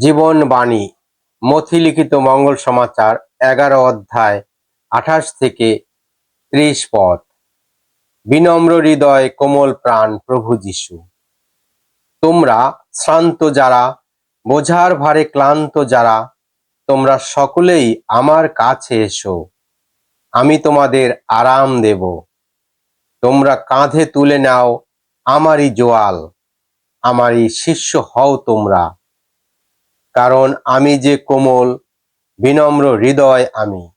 জীবনবাণী মথিলিখিত মঙ্গল সমাচার, এগারো অধ্যায়, আঠাশ থেকে ত্রিশ পদ। বিনম্র হৃদয়, কোমল প্রাণ, প্রভু যিশু। তোমরা শ্রান্ত যারা, বোঝার ভারে ক্লান্ত যারা, তোমরা সকলেই আমার কাছে এসো। আমি তোমাদের আরাম দেব। তোমরা কাঁধে তুলে নাও আমারই জোয়াল, আমারই শিষ্য হও তোমরা। কারণ আমি যে কোমল, বিনম্র হৃদয় আমি।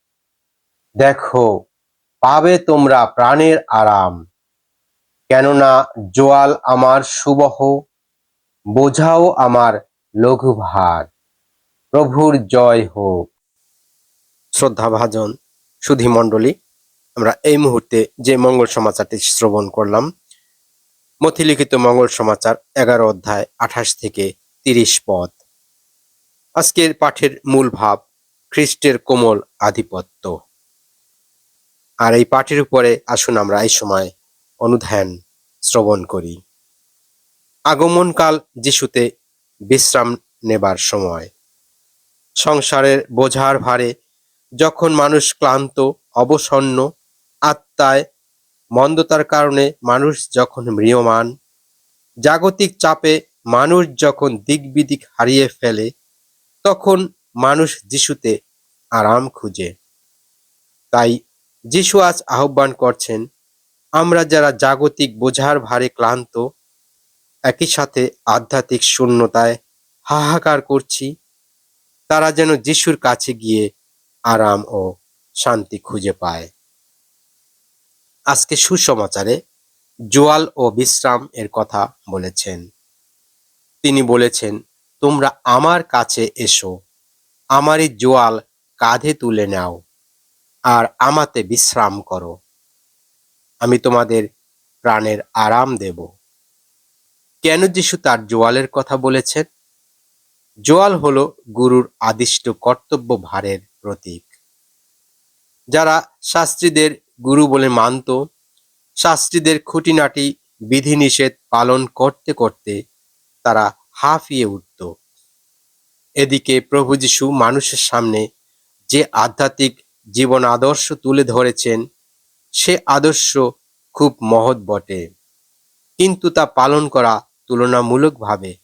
দেখো, পাবে তোমরা প্রাণের আরাম। কেননা জোয়াল আমার সুবহ, বোঝাও আমার লঘু ভার প্রভুর জয় হোক। শ্রদ্ধা ভাজন সুধী মণ্ডলী আমরা এই মুহূর্তে যে মঙ্গল সমাচারটি শ্রবণ করলাম, মথিলিখিত মঙ্গল সমাচার এগারো অধ্যায় আঠাশ থেকে তিরিশ পদ আজকের পাঠের মূল ভাব, খ্রিস্টের কোমল আধিপত্য। আর এই পাঠের উপরে আসুন আমরা এই সময় অনুধ্যান শ্রবণ করি। আগমনকাল যিশুতে বিশ্রাম নেবার সময়। সংসারের বোঝার ভারে যখন মানুষ ক্লান্ত, অবসন্ন, আত্মায় মন্দতার কারণে মানুষ যখন ম্রিয়মান, জাগতিক চাপে মানুষ যখন দিকবিদিক হারিয়ে ফেলে তখন মানুষ যিশুতে আরাম খুঁজে। তাই যিশু আজ আহ্বান করছেন, আমরা যারা জাগতিক বোঝার ভারে ক্লান্ত, একই সাথে আধ্যাত্মিক শূন্যতায় হাহাকার করছি, তারা যেন যিশুর কাছে গিয়ে আরাম ও শান্তি খুঁজে পায়। আজকে সুসমাচারে জোয়াল ও বিশ্রাম এর কথা বলেছেন। তিনি বলেছেন তোমরা আমার কাছে এসো। আমারই জোয়াল কাঁধে তুলে নাও আর আমাতে বিশ্রাম করো। আমি তোমাদের প্রাণের আরাম দেব। কেন যিশু তার জোয়ালের কথা বলেছেন? জোয়াল হলো গুরুর আদিষ্ট কর্তব্য ভারের প্রতীক। যারা শাস্ত্রীদের গুরু বলে মানত, শাস্ত্রীদের খুঁটিনাটি বিধিনিষেধ পালন করতে করতে তারা হাঁফিয়ে উঠত এদিকে প্রভু যিশু মানুষের সামনে যে আধ্যাত্মিক জীবন আদর্শ তুলে ধরেছেন, সে আদর্শ খুব মহৎ বটে। কিন্তু তা পালন করা তুলনামূলকভাবে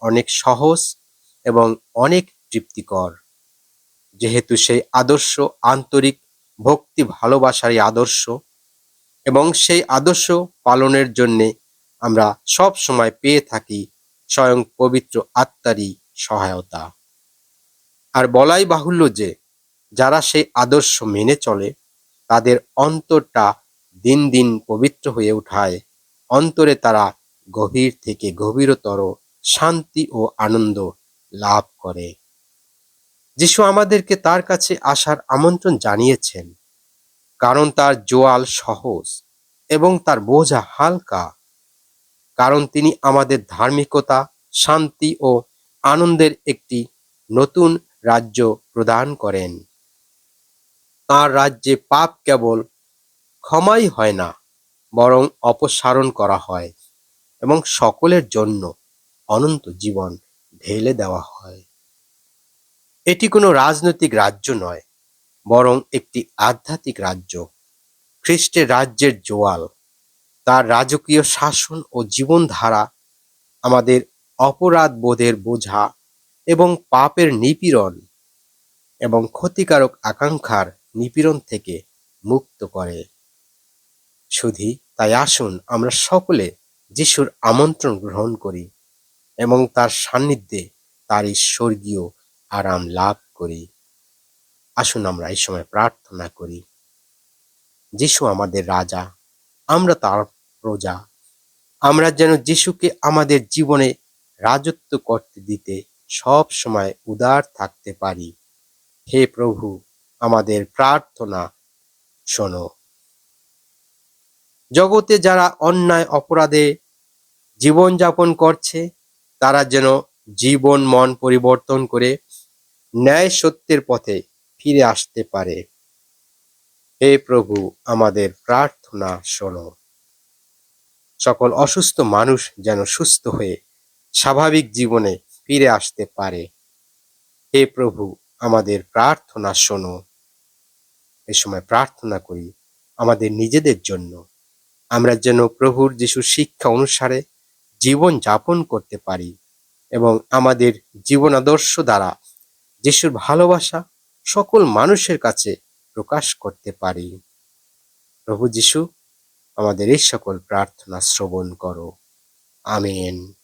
অনেক সহজ এবং অনেক তৃপ্তিকর। যেহেতু সেই আদর্শ আন্তরিক ভক্তি ভালোবাসারই আদর্শ এবং সেই আদর্শ পালনের জন্যে আমরা সব সময় পেয়ে থাকি স্বয়ং পবিত্র আত্মারই সহায়তা। আর বলাই বাহুল্য যে, যারা সেই আদর্শ মেনে চলে, তাদের অন্তরটা দিন দিন পবিত্র হয়ে উঠায়। অন্তরে তারা গভীর থেকে গভীরতর শান্তি ও আনন্দ লাভ করে। যিশু আমাদেরকে তার কাছে আসার আমন্ত্রণ জানিয়েছেন, কারণ তার জোয়াল সহজ এবং তার বোঝা হালকা, কারণ তিনি আমাদের ধার্মিকতা, শান্তি ও আনন্দের একটি নতুন রাজ্য প্রদান করেন। তাঁর রাজ্যে পাপ কেবল ক্ষমাই হয় না, বরং অপসারণ করা হয় এবং সকলের জন্য অনন্ত জীবন ঢেলে দেওয়া হয়। এটি কোনো রাজনৈতিক রাজ্য নয়, বরং একটি আধ্যাত্মিক রাজ্য। খ্রিস্টের রাজ্যের জোয়াল, তার রাজকীয় শাসন ও জীবনধারা আমাদের অপরাধ বোধের বোঝা এবং পাপের নিপীড়ন এবং ক্ষতিকারক আকাঙ্ক্ষার নিপীড়ন থেকে মুক্ত করে। শুধু তাই আসুন আমরা সকলে যিশুর আমন্ত্রণ গ্রহণ করি এবং তার সান্নিধ্যে তার স্বর্গীয় আরাম লাভ করি। আসুন আমরা এই সময় প্রার্থনা করি, যিশু আমাদের রাজা, আমরা তার প্রজা, আমরা যেন যিশুকে আমাদের জীবনে রাজত্ব করতে দিতে সব সময় উদার থাকতে পারি। হে প্রভু, আমাদের প্রার্থনা শোনো। জগতে যারা অন্যায় অপরাধে জীবনযাপন করছে, তারা যেন জীবন মন পরিবর্তন করে ন্যায় সত্যের পথে ফিরে আসতে পারে। হে প্রভু, আমাদের প্রার্থনা শোনো। সকল অসুস্থ মানুষ যেন সুস্থ হয়ে স্বাভাবিক জীবনে ফিরে আসতে পারে। হে প্রভু, আমাদের প্রার্থনা শোনো। এ সময় প্রার্থনা করি আমাদের নিজেদের জন্য। আমরা যেন প্রভুর যিশু শিক্ষা অনুসারে জীবন যাপন করতে পারি এবং আমাদের জীবন আদর্শ দ্বারা যিশুর ভালোবাসা সকল মানুষের কাছে প্রকাশ করতে পারি। প্রভু যিশু, আমাদের এই সকল প্রার্থনা শ্রবণ করো। আমেন।